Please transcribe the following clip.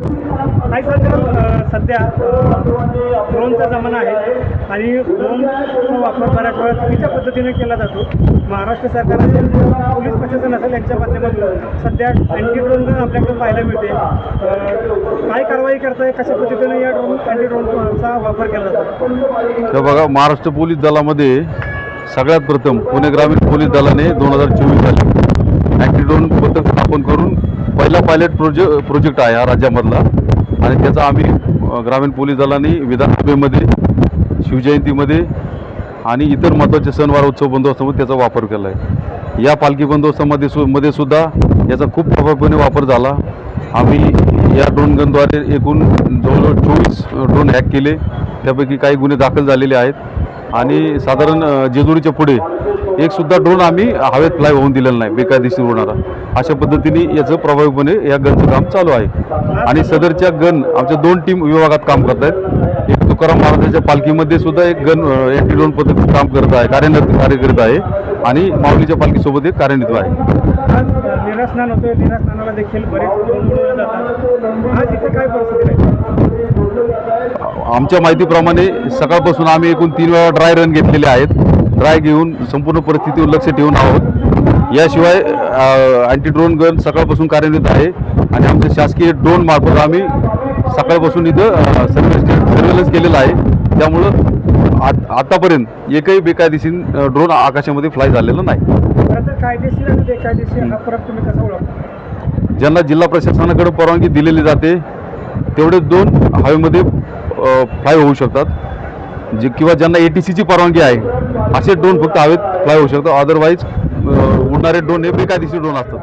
नाही सर सध्या ड्रोनचा जमाना आहे आणि ड्रोनचा वापर बऱ्याच वेळा चुकीच्या पद्धतीने केला जातो. महाराष्ट्र सरकार असेल पोलीस प्रशासन असेल यांच्या माध्यमातून सध्या अँटी ड्रोन आपल्याकडे पाहायला मिळते. काय कारवाई करताय कशा पद्धतीने या ड्रोन अँटी ड्रोनचा वापर केला जातो? बघा महाराष्ट्र पोलीस दलामध्ये सगळ्यात प्रथम पुणे ग्रामीण पोलीस दलाने दोन हजार चोवीस साली अँटी ड्रोन पथक स्थापन करून पहिला पायलट प्रोजे प्रोजेक्ट आहे हा राज्यामधला. आणि त्याचा आम्ही ग्रामीण पोलीस दलाने विधानसभेमध्ये शिवजयंतीमध्ये आणि इतर महत्त्वाचे सणवार उत्सव बंदोबस्तामध्ये त्याचा वापर केला आहे या पालखी बंदोबस्तामध्ये सु मध्ये सुद्धा याचा खूप प्रभावीपणे वापर झाला. आम्ही या ड्रोन गनद्वारे एकूण जवळजवळ चोवीस ड्रोन हॅक केले. त्यापैकी काही गुन्हे दाखल झालेले आहेत. आणि साधारण जेजुरीच्या पुढे एक सुद्धा ड्रोन आम्ही हवेत फ्लाय होऊन दिलेला नाही बेकायदेशीर होणारा. अशा पद्धतीने याचं प्रभावीपणे या गनचं काम चालू आहे. आणि सदरच्या गन आमच्या दोन टीम विभागात काम करत आहेत. एक तुकाराम महाराजांच्या पालखीमध्ये सुद्धा एक गन अँटी ड्रोन पथक काम करत आहे कार्यान्वित कार्य करीत आहे. आणि माऊलीच्या पालखीसोबत एक कार्यान्वित आहे. आमच्या माहितीप्रमाणे सकाळपासून आम्ही एकूण तीन वेळा ड्राय रन घेतलेले आहेत. ड्राय घेऊन संपूर्ण परिस्थितीवर लक्ष ठेवून आहोत. याशिवाय अँटी ड्रोन गन सकाळपासून कार्यान्वित आहे आणि आमच्या शासकीय ड्रोन मार्फत आम्ही सकाळपासून इथं सर्वेलन्स केलेलं आहे. त्यामुळं आत आतापर्यंत एकही बेकायदेशीर ड्रोन आकाशामध्ये फ्लाय झालेला नाही. ज्यांना जिल्हा प्रशासनाकडे परवानगी दिलेली जाते तेवढे दोन हवेमध्ये फ्लाय होऊ शकतात. जे किंवा ज्यांना ए टी सीची परवानगी आहे असे ड्रोन फक्त हवेत फ्लाय होऊ शकतात. अदरवाईज उडणारे ड्रोन हे बेकायदेशीर ड्रोन असतात.